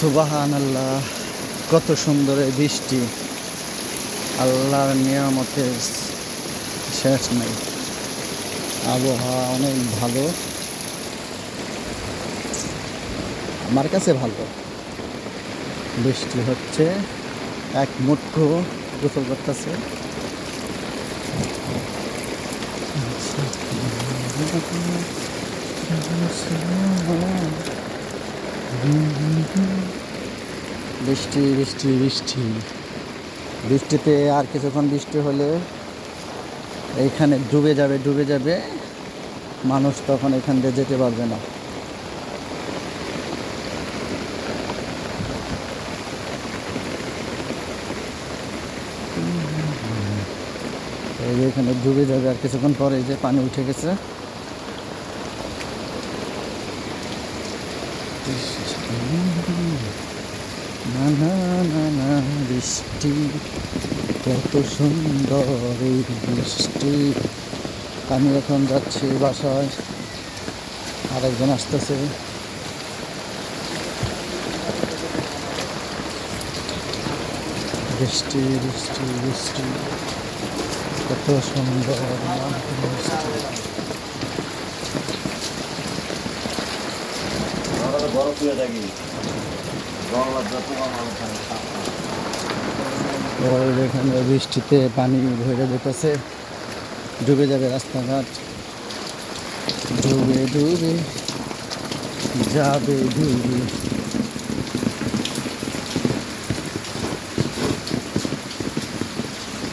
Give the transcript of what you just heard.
সুবাহান আল্লাহ কত সুন্দর এই বৃষ্টি। আল্লাহর নিয়ামতের শেষ নেই। আবহাওয়া অনেক ভালো। আমার কাছে ভালো। বৃষ্টি হচ্ছে, এক মুঠো গোসল করতেছে। বৃষ্টি বৃষ্টি বৃষ্টি। বৃষ্টিতে আর কিছুক্ষণ বৃষ্টি হলে এইখানে ডুবে যাবে ডুবে যাবে। মানুষ তখন এখান দিয়ে যেতে পারবে না। এখানে ডুবে যাবে আর কিছুক্ষণ পরে যে পানি উঠে গেছে। না না না না বৃষ্টি, কত সুন্দর এই বৃষ্টি। আমি এখন যাচ্ছি বাসায় আরেকজন আসতেছে বৃষ্টি বৃষ্টি বৃষ্টি, কত সুন্দর বৃষ্টি বরফ হয়ে থাকি এখানে বৃষ্টিতে পানি ভরে যেতেছে। ডুবে যাবে রাস্তাঘাট। ডুবে ডুবে, যাবে, ডুবে।